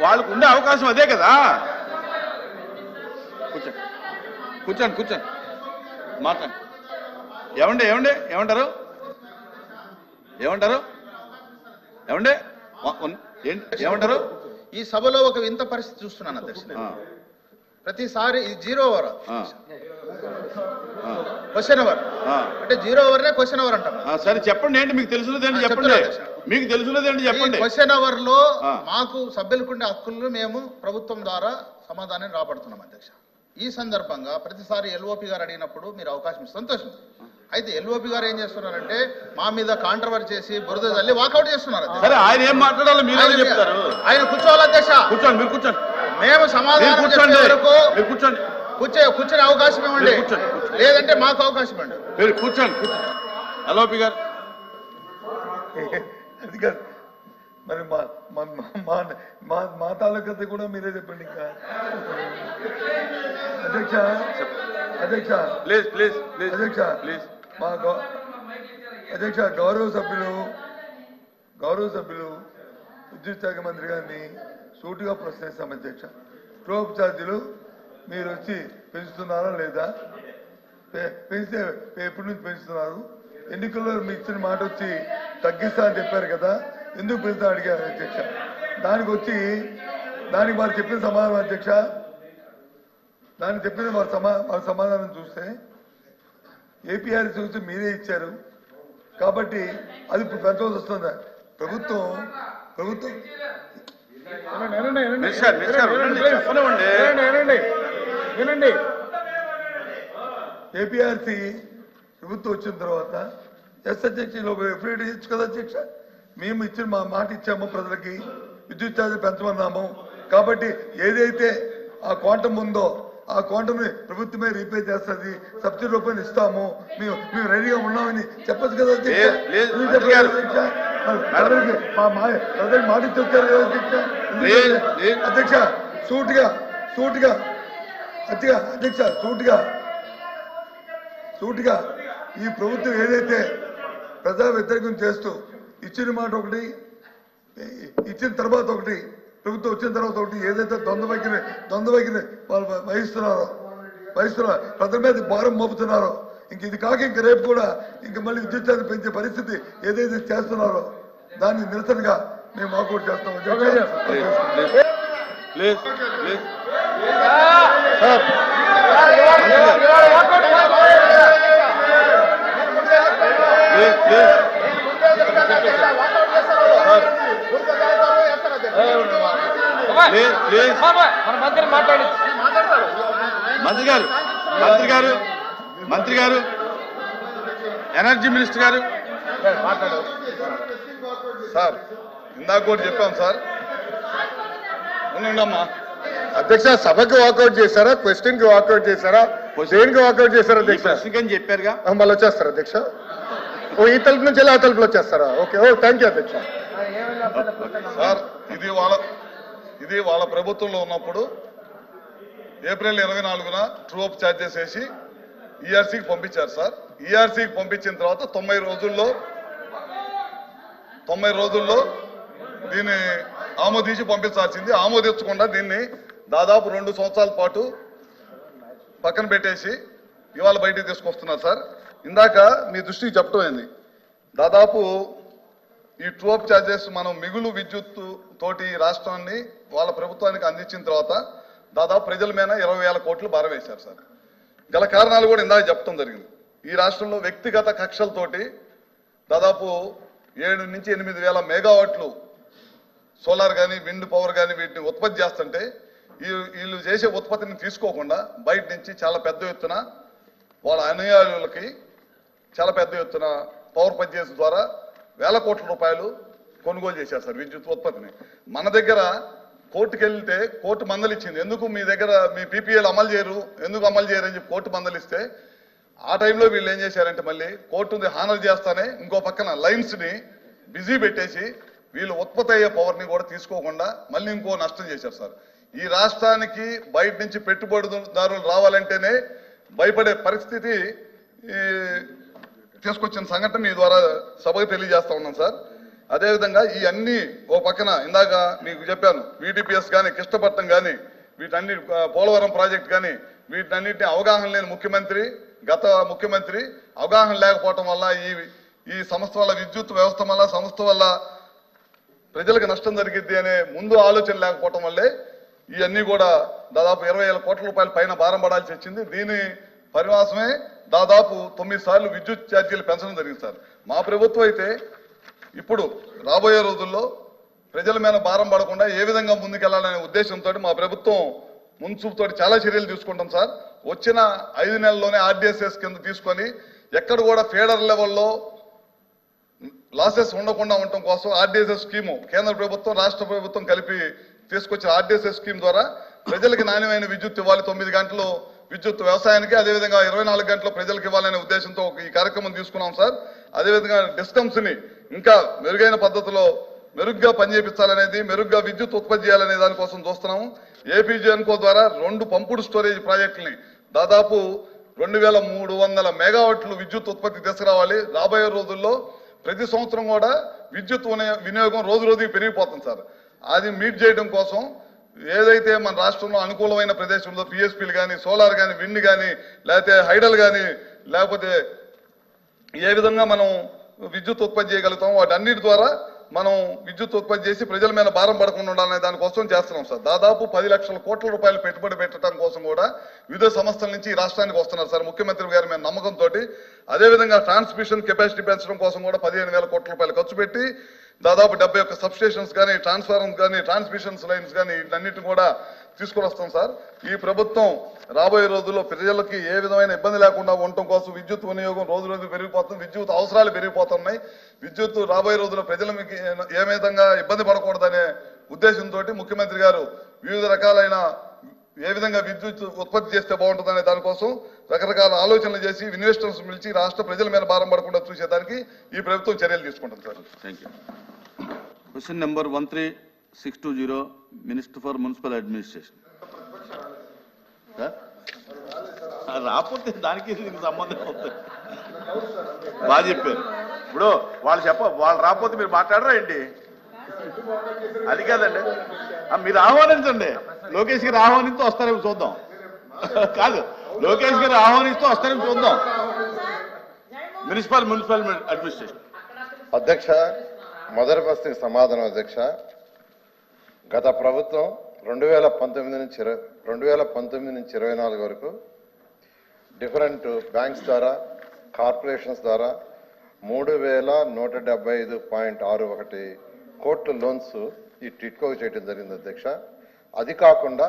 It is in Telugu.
వాళ్ళకు ఉండే అవకాశం అదే కదా? కూర్చోండి కూర్చోండి కూర్చోండి. మాట్లాడండి ఏమండి ఏమండి ఏమంటారు? ఏమంటారు? ఏమండి? ఏమంటారు? ఈ సభలో ఒక వింత పరిస్థితి చూస్తున్నాను అధ్యక్ష ప్రతిసారి జీరో ఓవర్. Question hour. అంటే జీరో ఓవర్ నే క్వశ్చన్ అవర్ అంటాం ఆ, సరే చెప్పండి ఏంటి మీకు ఆ, చెప్పండి. మీకు తెలుసున్నది ఏంటి చెప్పండి? క్వశ్చన్ అవర్లో. మాకు సభ్యులకుండే హక్కులను మేము ప్రభుత్వం ద్వారా సమాధానం రాబడుతున్నాం అధ్యక్ష. ఈ సందర్భంగా ప్రతిసారి ఎల్ఓపి గారు అడిగినప్పుడు మీరు అవకాశం సంతోషం. అయితే ఎల్ఓపి గారు ఏం చేస్తున్నారంటే మా మీద కాంట్రవర్ చేసి బురద తల్లి వాకౌట్ చేస్తున్నారు. సరే ఆయన ఏం మాట్లాడాలో మీరు ఆయన- చెప్తారు. ఆయన కూర్చోవాలి అధ్యక్ష. కూర్చోండి మీరు కూర్చోండి. మేము సమాధానం కూర్చోండి. వరకు మీరు కూర్చోండి. కూర్చే కూర్చొని అవకాశం ఇవ్వండి. లేదంటే మాకు అవకాశం ఇవ్వండి మీరు కూర్చోండి కూర్చోండి. ఎల్ఓపి గారు. అది కాదు మరి మా మా మా తాలూకత కూడా మీరే చెప్పండి ఇంకా. అధ్యక్ష అధ్యక్ష. ప్లీజ్ ప్లీజ్ ప్లీజ్ అధ్యక్ష ప్లీజ్. మా గౌ- అధ్యక్ష గౌరవ సభ్యులు గౌరవ సభ్యులు విద్యుత్ శాఖ మంత్రి గారిని సూటిగా ప్రశ్నిస్తాం అధ్యక్ష. ట్రోప్ ఛార్జీలు మీరు వచ్చి పెంచుతున్నారా లేదా? పెంచితే ఎప్పటి నుంచి పెంచుతున్నారు? ఎన్నికల్లో మీ ఇచ్చిన మాట వచ్చి తగ్గిస్తా అని చెప్పారు కదా ఎందుకు పెంచుతా అడిగారు అధ్యక్ష. దానికి వచ్చి దానికి వారు చెప్పిన సమాధానం అధ్యక్ష దానికి చెప్పిన వారి సమా వారి సమాధానం చూస్తే ఏపీఆర్ చూసి మీరే ఇచ్చారు. కాబట్టి అది ఇప్పుడు పెంచవలసి వస్తుందా. ప్రభుత్వం ప్రభుత్వం వినండి ఏపీఆర్సీ ప్రభుత్వం వచ్చిన తర్వాత ఎస్ అధ్యక్ష ఎఫ్ఐడి ఇచ్చు కదా అధ్యక్ష మేము ఇచ్చిన మా మాట ఇచ్చాము ప్రజలకి. విద్యుత్ ఛార్జీ పెంచమన్నాము. కాబట్టి ఏదైతే ఆ క్వాంటం ఉందో ఆ క్వాంటమ్ ప్రభుత్వమే రీపే చేస్తుంది. సబ్సిడీ రూపాయలు ఇస్తాము. మేము మేము రెడీగా ఉన్నామని చెప్పచ్చు కదా అధ్యక్ష ప్రజలకి మాట ఇచ్చి వచ్చారు కదా అధ్యక్ష సూటిగా సూటిగా అధ్యక్ష అధ్యక్ష సూటిగా సూటిగా ఈ ప్రభుత్వం ఏదైతే ప్రజా వ్యతిరేకం చేస్తూ ఇచ్చిన మాట ఒకటి ఇచ్చిన తర్వాత ఒకటి ప్రభుత్వం వచ్చిన తర్వాత ఒకటి ఏదైతే ద్వంద్వ వైఖరి ద్వంద్వ వైఖరి వాళ్ళు వహిస్తున్నారో వహిస్తున్నారో ప్రజల మీద భారం మోపుతున్నారో ఇంక ఇది కాక ఇంక రేపు కూడా ఇంక మళ్ళీ విద్యుత్ ఛార్జీ పెంచే పరిస్థితి ఏదైతే చేస్తున్నారో దాన్ని నిరసనగా మేము వాకౌట్ చేస్తాం ప్లీజ్ ప్లీజ్ మంత్రి మాట్లాడి మంత్రి గారు మంత్రి గారు మంత్రి గారు ఎనర్జీ మినిస్టర్ గారు. సార్ ఇందాక కూడా చెప్పాం సార్. ఉండండమ్మా అధ్యక్ష సభకి వాకౌట్ చేశారా? క్వశ్చన్కి వాకౌట్ చేశారా? దేనికి వాకౌట్ చేశారా అధ్యక్ష? చెప్పారుగా. మళ్ళీ వచ్చేస్తారా అధ్యక్ష. ఓ ఈ తలుపు నుంచి వెళ్ళి ఆ తలుపులో వచ్చేస్తారా? ఓకే ఓ థ్యాంక్ యూ అధ్యక్ష. సార్ ఇది వాళ్ళ ఇది వాళ్ళ ప్రభుత్వంలో ఉన్నప్పుడు ఏప్రిల్ ఇరవై నాలుగున ట్రూ అప్ ఛార్జెస్ వేసి ఈఆర్సీకి పంపించారు సార్. ఈఆర్సీకి పంపించిన తర్వాత తొంభై రోజుల్లో తొంభై రోజుల్లో దీన్ని ఆమోదించి పంపించాల్సింది. ఆమోదించకుండా దీన్ని దాదాపు రెండు సంవత్సరాల పాటు పక్కన పెట్టేసి ఇవాళ బయటికి తీసుకొస్తున్నారు సార్. ఇందాక మీ దృష్టికి చెప్పడం అయింది దాదాపు ఈ ట్రోప్ ఛార్జెస్ మనం మిగులు విద్యుత్ తోటి ఈ రాష్ట్రాన్ని వాళ్ళ ప్రభుత్వానికి అందించిన తర్వాత దాదాపు ప్రజల మీద ఇరవై వేల కోట్లు బారవేశారు సార్. గల కారణాలు కూడా ఇందాక చెప్పడం జరిగింది. ఈ రాష్ట్రంలో వ్యక్తిగత కక్షలతోటి దాదాపు ఏడు నుంచి ఎనిమిది వేల మెగావాట్లు సోలార్ కానీ విండ్ పవర్ కానీ వీటిని ఉత్పత్తి చేస్తుంటే వీళ్ళు చేసే ఉత్పత్తిని తీసుకోకుండా బయట నుంచి చాలా పెద్ద ఎత్తున వాళ్ళ అనుయాయులకి చాలా పెద్ద ఎత్తున పవర్ పర్చేస్ ద్వారా వేల కోట్ల రూపాయలు కొనుగోలు చేశారు సార్ విద్యుత్ ఉత్పత్తిని. మన దగ్గర కోర్టుకు వెళ్తే కోర్టు మందలిచ్చింది ఎందుకు మీ దగ్గర మీ పీపీఎల్ అమలు చేయరు? ఎందుకు అమలు చేయరు అని చెప్పి కోర్టు మందలిస్తే ఆ టైంలో వీళ్ళు ఏం చేశారంటే మళ్ళీ కోర్టుని హానర్ చేస్తానే ఇంకో పక్కన లైన్స్ని బిజీ పెట్టేసి వీళ్ళు ఉత్పత్తి అయ్యే పవర్ని కూడా తీసుకోకుండా మళ్ళీ ఇంకో నష్టం చేశారు సార్. ఈ రాష్ట్రానికి బయట నుంచి పెట్టుబడిదారులు రావాలంటేనే భయపడే పరిస్థితి తీసుకొచ్చిన సంఘటన మీ ద్వారా సభకు తెలియజేస్తా ఉన్నాం సార్. అదేవిధంగా ఈ అన్ని ఓ పక్కన ఇందాక మీకు చెప్పాను వీటిపిఎస్ కానీ కృష్ణపట్నం కానీ వీటన్ని పోలవరం ప్రాజెక్ట్ కానీ వీటన్నిటిని అవగాహన లేని ముఖ్యమంత్రి గత ముఖ్యమంత్రి అవగాహన లేకపోవటం వల్ల ఈ ఈ సంస్థ వల్ల విద్యుత్ వ్యవస్థ వల్ల సంస్థ వల్ల ప్రజలకు నష్టం జరిగిద్ది అనే ముందు ఆలోచన లేకపోవటం వల్లే ఇవన్నీ కూడా దాదాపు ఇరవై వేల కోట్ల రూపాయల పైన భారం పడాల్సి వచ్చింది. దీని పరివాసమే దాదాపు తొమ్మిది సార్లు విద్యుత్ ఛార్జీలు పెంచడం జరిగింది సార్. మా ప్రభుత్వం అయితే ఇప్పుడు రాబోయే రోజుల్లో ప్రజల మీద భారం పడకుండా ఏ విధంగా ముందుకెళ్ళాలనే ఉద్దేశంతో మా ప్రభుత్వం మున్సూపుతో చాలా చర్యలు తీసుకుంటాం సార్. వచ్చిన ఐదు నెలల్లోనే ఆర్డీఎస్ఎస్ కింద తీసుకొని ఎక్కడ కూడా ఫెడరల్ లెవెల్లో లాసెస్ ఉండకుండా ఉండటం కోసం ఆర్డీఎస్ఎస్ స్కీము కేంద్ర ప్రభుత్వం రాష్ట్ర ప్రభుత్వం కలిపి తీసుకొచ్చిన ఆర్డీఎస్ఎస్ స్కీమ్ ద్వారా ప్రజలకు నాణ్యమైన విద్యుత్ ఇవ్వాలి. తొమ్మిది గంటలు విద్యుత్ వ్యవసాయానికి అదేవిధంగా ఇరవై నాలుగు గంటలు ప్రజలకు ఇవ్వాలనే ఉద్దేశంతో ఒక ఈ కార్యక్రమం తీసుకున్నాం సార్. అదేవిధంగా డిస్కమ్స్ని ఇంకా మెరుగైన పద్ధతిలో మెరుగ్గా పనిచేపించాలనేది మెరుగ్గా విద్యుత్ ఉత్పత్తి చేయాలనే దానికోసం చూస్తున్నాము. ఏపీజీఎన్కో ద్వారా రెండు పంపుడు స్టోరేజ్ ప్రాజెక్టుని దాదాపు రెండు వేల మూడు వందల మెగావాట్లు విద్యుత్ ఉత్పత్తి తీసుకురావాలి. రాబోయే రోజుల్లో ప్రతి సంవత్సరం కూడా విద్యుత్ వినియోగం రోజు రోజుకి పెరిగిపోతుంది సార్. అది మీట్ చేయడం కోసం ఏదైతే మన రాష్ట్రంలో అనుకూలమైన ప్రదేశంలో పిఎస్పీలు కానీ సోలార్ కానీ విండ్ కానీ లేకపోతే హైడల్ కానీ లేకపోతే ఏ విధంగా మనం విద్యుత్ ఉత్పత్తి చేయగలుగుతాం వాటన్నిటి ద్వారా మనం విద్యుత్ ఉత్పత్తి చేసి ప్రజల మీద భారం పడకుండా ఉండాలనే దానికోసం చేస్తున్నాం సార్. దాదాపు పది లక్షల కోట్ల రూపాయలు పెట్టుబడి పెట్టడం కోసం కూడా వివిధ సంస్థల నుంచి ఈ రాష్ట్రానికి వస్తున్నారు సార్. ముఖ్యమంత్రి గారి మీద నమ్మకంతో అదేవిధంగా ట్రాన్స్మిషన్ కెపాసిటీ పెంచడం కోసం కూడా పదిహేను వేల కోట్ల రూపాయలు ఖర్చు పెట్టి దాదాపు డెబ్బై ఒక్క సబ్స్టేషన్స్ కానీ ట్రాన్స్ఫార్మర్స్ కానీ ట్రాన్స్మిషన్స్ లైన్స్ కానీ వీటన్నిటిని కూడా తీసుకుని వస్తాం సార్. ఈ ప్రభుత్వం రాబోయే రోజుల్లో ప్రజలకి ఏ విధమైన ఇబ్బంది లేకుండా ఉండటం కోసం విద్యుత్ వినియోగం రోజు రోజు పెరిగిపోతుంది విద్యుత్ అవసరాలు పెరిగిపోతున్నాయి. విద్యుత్ రాబోయే రోజుల్లో ప్రజలకి ఏ విధంగా ఇబ్బంది పడకూడదనే ఉద్దేశంతో ముఖ్యమంత్రి గారు వివిధ రకాలైన ఏ విధంగా విద్యుత్ ఉత్పత్తి చేస్తే బాగుంటుందనే దానికోసం రకరకాల ఆలోచనలు చేసి ఇన్వెస్టర్స్ పిలిచి రాష్ట్ర ప్రజల మీద భారం పడకుండా చూసేదానికి ఈ ప్రభుత్వం చర్యలు తీసుకుంటుంది sir. Thank you question number one three six two zero minister for municipal administration రాకపోతే దానికి దీనికి సంబంధం అవుతుంది? బాగా చెప్పారు. ఇప్పుడు వాళ్ళు చెప్ప వాళ్ళు రాకపోతే మీరు మాట్లాడరా ఏంటి? అది కాదండి. మీరు ఆహ్వానించండి. లోకేష్ గారు ఆహ్వానిస్తూ వస్తారేమో చూద్దాం. కాదు లోకేష్ గారు ఆహ్వానిస్తూ వస్తారేమో చూద్దాం. మున్సిపల్ మున్సిపల్ అడ్మినిస్ట్రేషన్ అధ్యక్ష మొదటి ప్రశ్నకి సమాధానం అధ్యక్ష. గత ప్రభుత్వం రెండు వేల పంతొమ్మిది నుంచి ఇరవై రెండు వేల పంతొమ్మిది నుంచి ఇరవై నాలుగు వరకు డిఫరెంట్ బ్యాంక్స్ ద్వారా కార్పొరేషన్స్ ద్వారా మూడు వేల నూట డెబ్బై ఐదు పాయింట్ ఆరు ఒకటి కోట్ల లోన్స్ ఈ టిట్కోకి చేయడం జరిగింది అధ్యక్ష. అది కాకుండా